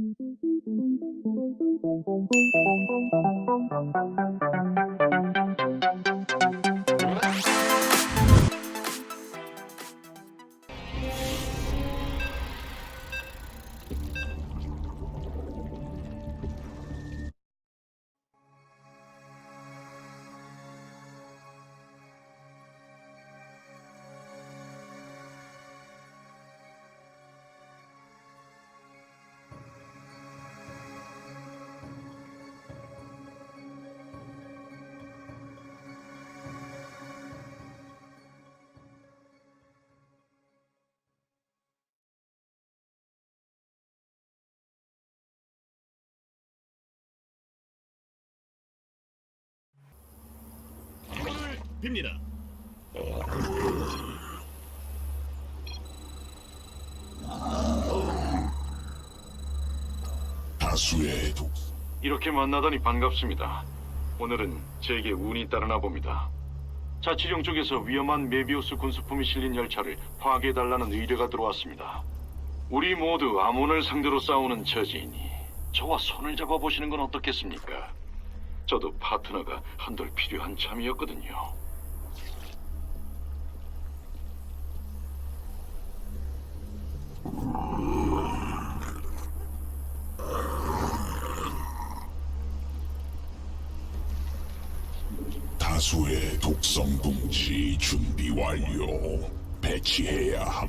힘을 빕니다. 다수의 독 이렇게 만나다니 반갑습니다. 오늘은 제게 운이 따르나 봅니다. 자치령 쪽에서 위험한 메비우스 군수품이 실린 열차를 파괴해달라는 의뢰가 들어왔습니다. 우리 모두 아몬을 상대로 싸우는 처지이니 저와 손을 잡아보시는 건 어떻겠습니까? 저도 파트너가 한돌 필요한 참이었거든요. 다수의 독성 둥지 준비 완료. 배치해야 함.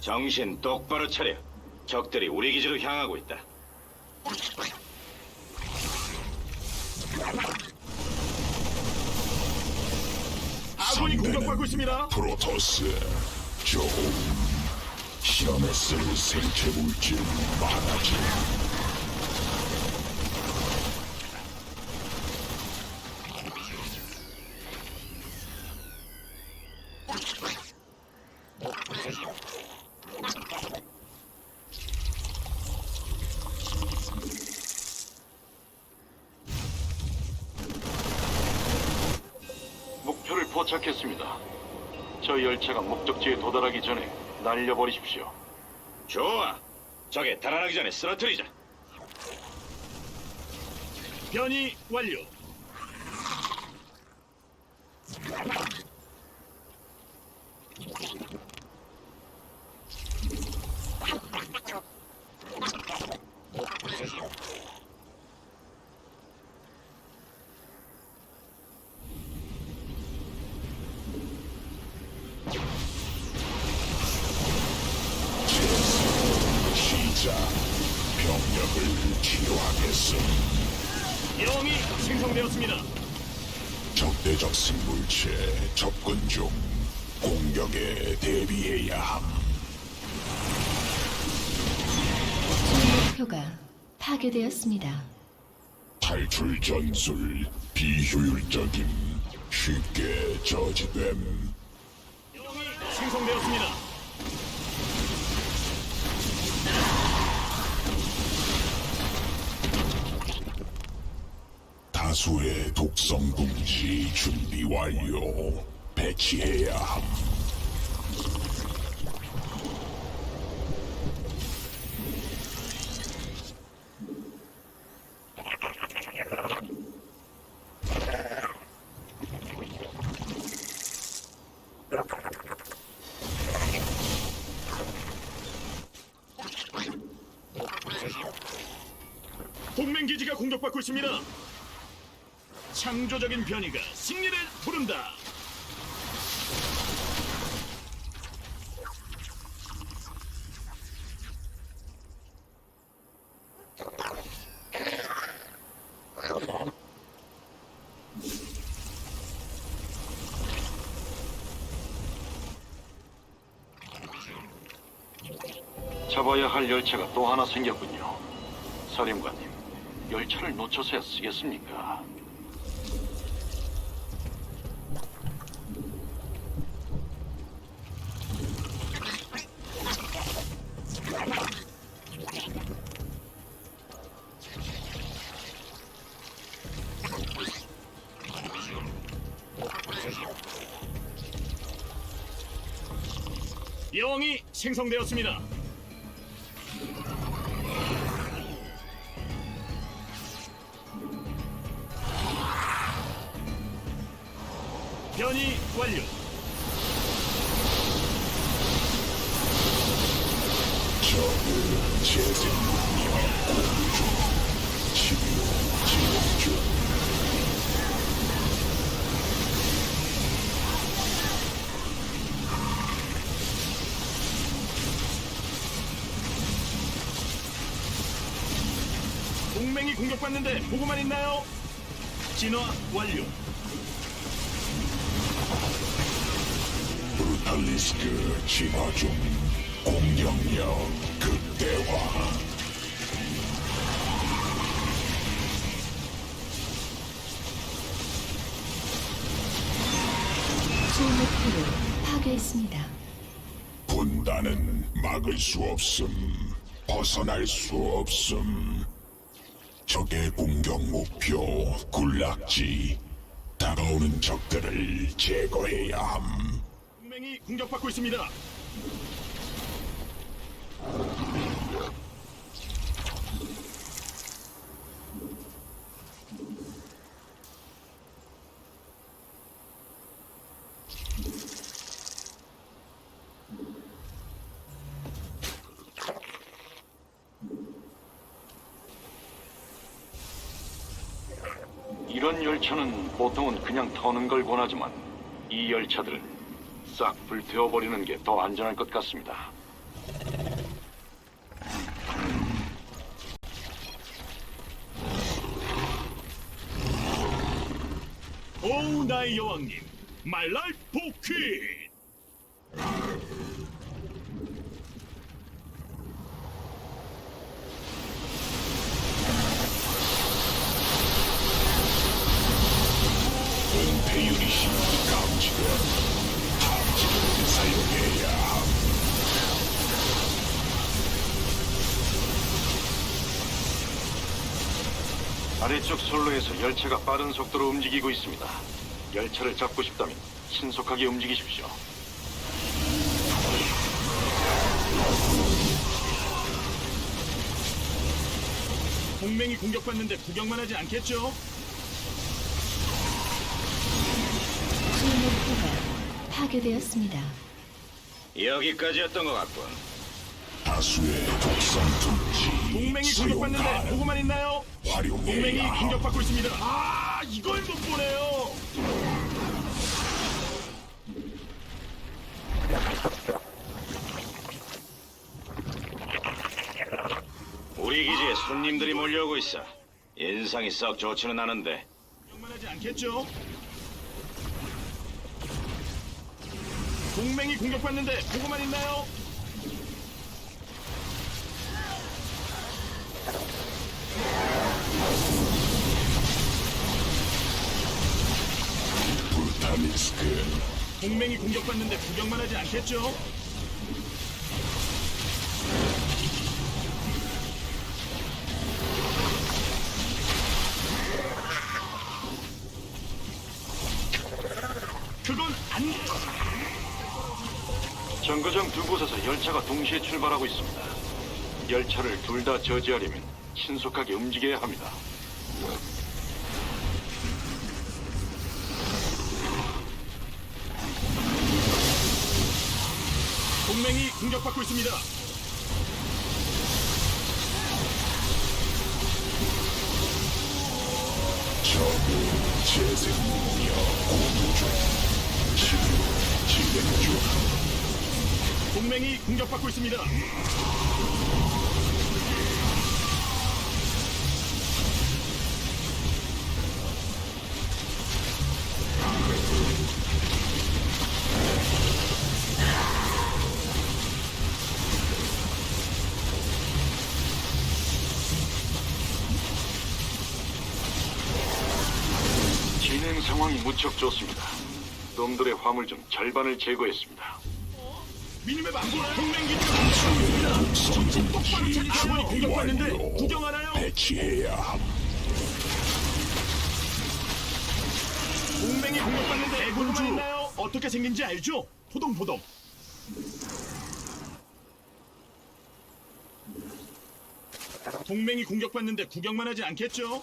정신 똑바로 차려. 적들이 우리 기지로 향하고 있다. 아군이 공격받고 있습니다. 프로토스 좀 실험에 쓸 생체 물질 많아지. 목표를 포착했습니다. 저 열차가 목적지에 도달하기 전에 날려버리십시오. 좋아. 적에 달아나기 전에 쓰러뜨리자. 변이 완료. 대비해야 함. 주 목표가 파괴되었습니다. 탈출 전술 비효율적임 쉽게 저지됨. 생성되었습니다. 다수의 독성 둥지 준비 완료. 배치해야 함. 기지가 공격받고 있습니다. 창조적인 변이가 승리를 부른다. 잡아야 할 열차가 또 하나 생겼군요. 사령관님, 열차를 놓쳐서야 쓰겠습니까? 여왕이 생성되었습니다. 변이 완료. 적은 재생 능력 공유 중. 치료 진행 중. 동맹이 공격받는데 보고만 있나요? 진화 완료. 브루탈리스크 진화 중. 공격력 극대화. 주 목표를 파괴했습니다. 분단은 막을 수 없음. 벗어날 수 없음. 적의 공격 목표 군락지. 다가오는 적들을 제거해야 함. 동맹이 공격받고 있습니다. 이런 열차는 보통은 그냥 터는 걸 권하지만 이 열차들은 싹 불태워버리는 게 더 안전할 것 같습니다. 오 나의 여왕님, 말랄 포퀴. 선로에서 열차가 빠른 속도로 움직이고 있습니다. 열차를 잡고 싶다면 신속하게 움직이십시오. 동맹이 공격받는데 구경만 하지 않겠죠? 주 목표가 파괴되었습니다. 여기까지였던 것 같군. 다수의 독성. 동맹이 공격받는데. 보고만 있나요? 동맹이 함. 공격받고 있습니다. 아, 이걸 못 보네요. 우리 기지에 손님들이 몰려오고 있어. 인상이 썩 좋지는 않은데 구경만 하지 않겠죠? 동맹이 공격받는데 보고만 있나요? 불타리스크 동맹이 공격받는데 구경만 하지 않겠죠? 그건 안 돼. 정거장 두 곳에서 열차가 동시에 출발하고 있습니다. 열차를 둘 다 저지하려면 신속하게 움직여야 합니다. 동맹이 공격받고 있습니다. 적의 재생 능력 공유 중 치료 진행 중 동맹이 공격받고 있습니다. 무척 좋습니다. 놈들의 화물 중 절반을 제거했습니다. 미니맵 안 보나? 동맹 기지가. 정신 똑바로 차리. 아군이 공격받는데 구경하나요? 배치해야 함 동맹이 공격받는데 있나요? 어떻게 생긴지 알죠? 포동포동. 동맹이 공격받는데 구경만 하지 않겠죠?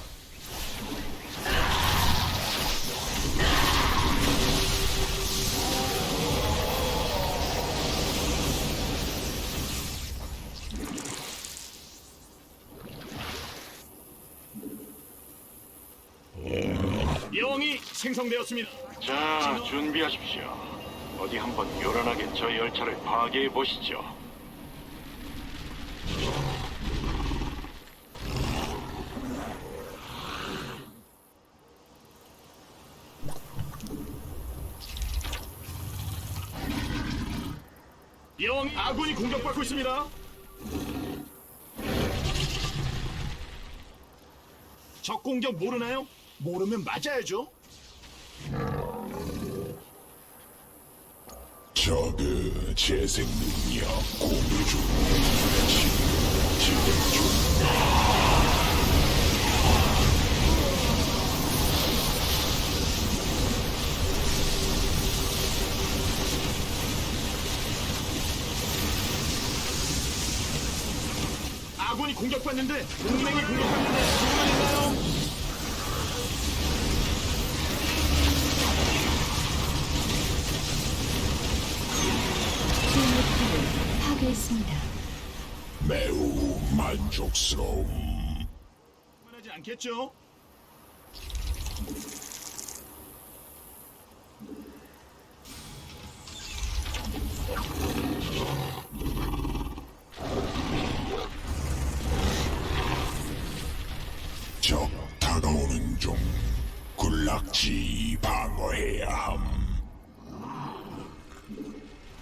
여왕이 생성되었습니다. 자, 준비하십시오. 어디 한번 요란하게 저 열차를 파괴해 보시죠. 여왕 아군이 공격받고 있습니다. 적 공격 모르나요? 모르면 맞아야죠. 적의 재생 능력 공유 중 치료 진행 중 아군이 공격받는데 동맹이 공격받는데 보고만 있나요? 주 목표를 파괴했습니다. 매우 만족스러움 하지 않겠죠? 적 다가오는 중 군락지 방어해야 함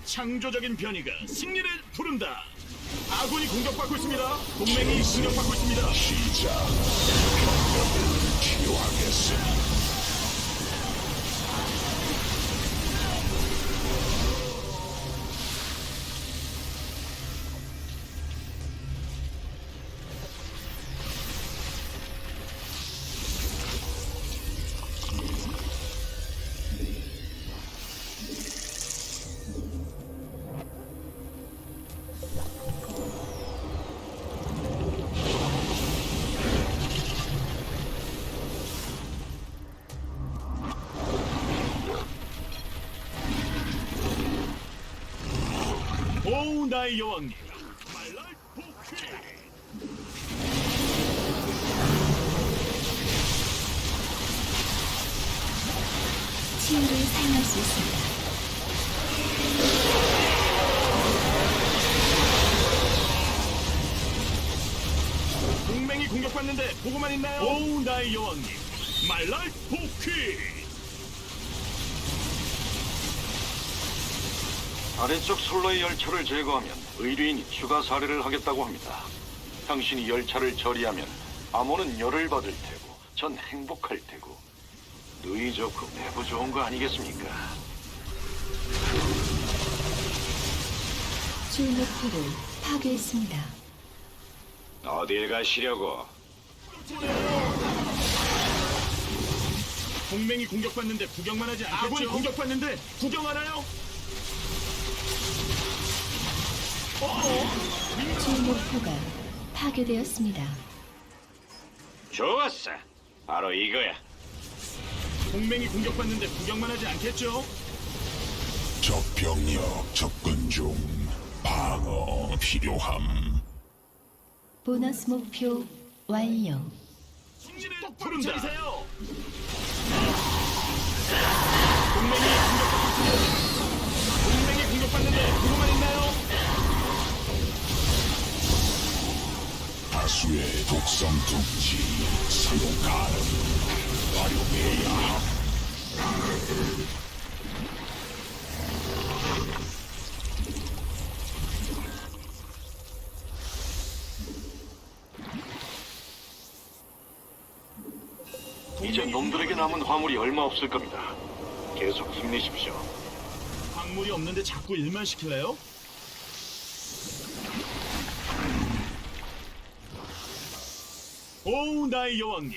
창조적인 변이가 승리를 부른다. 아군이 공격받고 있습니다. 동맹이 공격받고 있습니다. 시작 병력을 치유하겠으니 나의 여왕님. 말랄 포키. 치유를 사용할 수 있습니다. 동맹이 공격받는데 보고만 있나요? 오 나의 여왕님. 말랄 포키. 아래쪽 솔로의 열차를 제거하면 의뢰인이 추가 사례를 하겠다고 합니다. 당신이 열차를 처리하면 암호는 열을 받을 테고 전 행복할 테고 누이 좋고 내부 좋은 거 아니겠습니까? 주 목표를 파괴했습니다. 어딜 가시려고? 동맹이 공격받는데 구경만 하지 않겠죠? 아군이 공격받는데 구경 하나요? 주 목표가 파괴되었습니다. 좋았어. 바로 이거야. 동맹이 공격받는데 구경만 하지 않겠죠? 적 병력 접근 중 방어 필요함 보너스 목표 완료. 부른다. 동맹이 공격받고 있습니다. 동맹이 공격받는데 보고만 다수의 독성 둥지 사용 가능 활용해야 함 이제 놈들에게 남은 화물이 얼마 없을 겁니다. 계속 힘내십시오. 광물이 없는데 자꾸 일만 시킬래요? 오 나의 여왕님.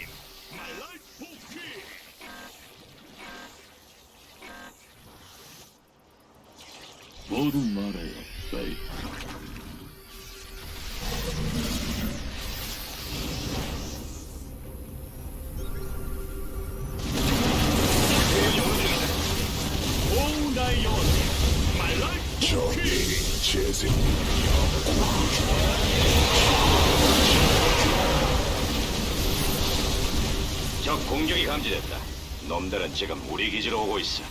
모두 말해요 베이 오 나의 여왕님. 말랄 적이 재생 적 공격이 감지됐다. 놈들은 지금 우리 기지로 오고 있어.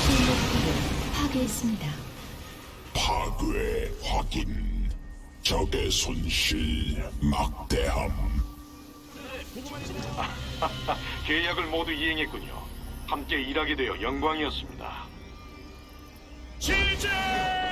주 목표를 파괴했습니다. 파괴 확인 적의 손실 막대함 계약을 모두 이행했군요. 함께 일하게 되어 영광이었습니다. 시작.